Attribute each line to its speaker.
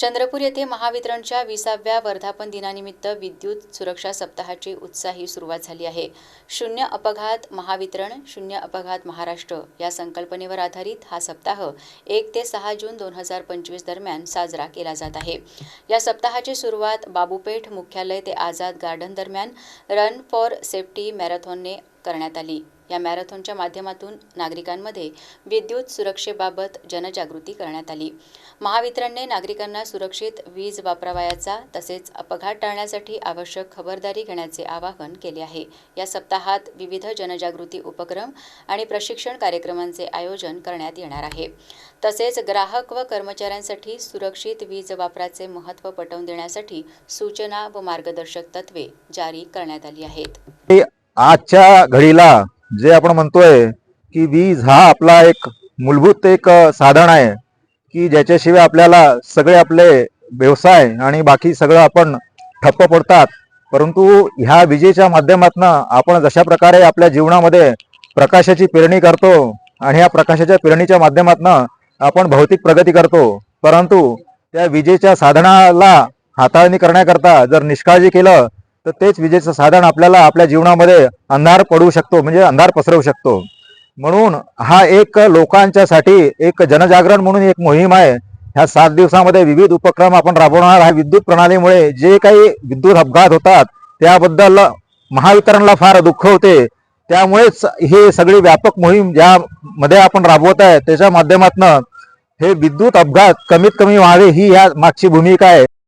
Speaker 1: चंद्रपूर येथे महावितरणच्या विसाव्या वर्धापन दिनानिमित्त विद्युत सुरक्षा सप्ताहाची उत्साही सुरुवात झाली आहे. शून्य अपघात महावितरण शून्य अपघात महाराष्ट्र या संकल्पनेवर आधारित हा सप्ताह एक ते सहा जून दोन हजार पंचवीस दरम्यान साजरा केला जात आहे. या सप्ताहाची सुरुवात बाबूपेठ मुख्यालय ते आझाद गार्डन दरम्यान रन फॉर सेफ्टी मॅरेथॉनने करण्यात आली. या मॅरेथॉनच्या माध्यमातून नागरिकांमध्ये विद्युत सुरक्षेबाबत जनजागृती करण्यात आली. महावितरणने नागरिकांना सुरक्षित वीज वापरावयाचा तसेच अपघात टाळण्यासाठी आवश्यक खबरदारी घेण्याचे आवाहन केले आहे. या सप्ताहात विविध जनजागृती उपक्रम आणि प्रशिक्षण कार्यक्रमांचे आयोजन करण्यात येणार आहे. तसेच ग्राहक व कर्मचाऱ्यांसाठी सुरक्षित वीज वापराचे महत्त्व पटवून देण्यासाठी सूचना व मार्गदर्शक तत्वे जारी करण्यात आली आहेत.
Speaker 2: आजच्या घडीला जे आपण म्हणतोय की वीज हा आपला एक मूलभूत एक साधन आहे की ज्याच्याशिवाय आपल्याला सगळे आपले व्यवसाय आणि बाकी सगळं आपण ठप्प पडतात. परंतु ह्या विजेच्या माध्यमातून आपण जशा प्रकारे आपल्या जीवनामध्ये प्रकाशाची पेरणी करतो आणि ह्या प्रकाशाच्या पेरणीच्या माध्यमातून आपण भौतिक प्रगती करतो. परंतु त्या विजेच्या साधनाला हाताळणी करण्याकरता जर निष्काळजी केलं तर तेच विजेचं साधन आपल्याला आपल्या जीवनामध्ये अंधार पडू शकतो म्हणजे अंधार पसरवू शकतो. म्हणून हा एक लोकांच्यासाठी एक जनजागरण म्हणून एक मोहीम आहे. ह्या सात दिवसामध्ये विविध उपक्रम आपण राबवणार. आहे विद्युत प्रणालीमुळे जे काही विद्युत अपघात होतात त्याबद्दल महावितरणला फार दुःख होते. त्यामुळेच हे सगळी व्यापक मोहीम ज्यामध्ये आपण राबवत आहे त्याच्या माध्यमातून हे विद्युत अपघात कमीत कमी व्हावे ही या मागची भूमिका आहे.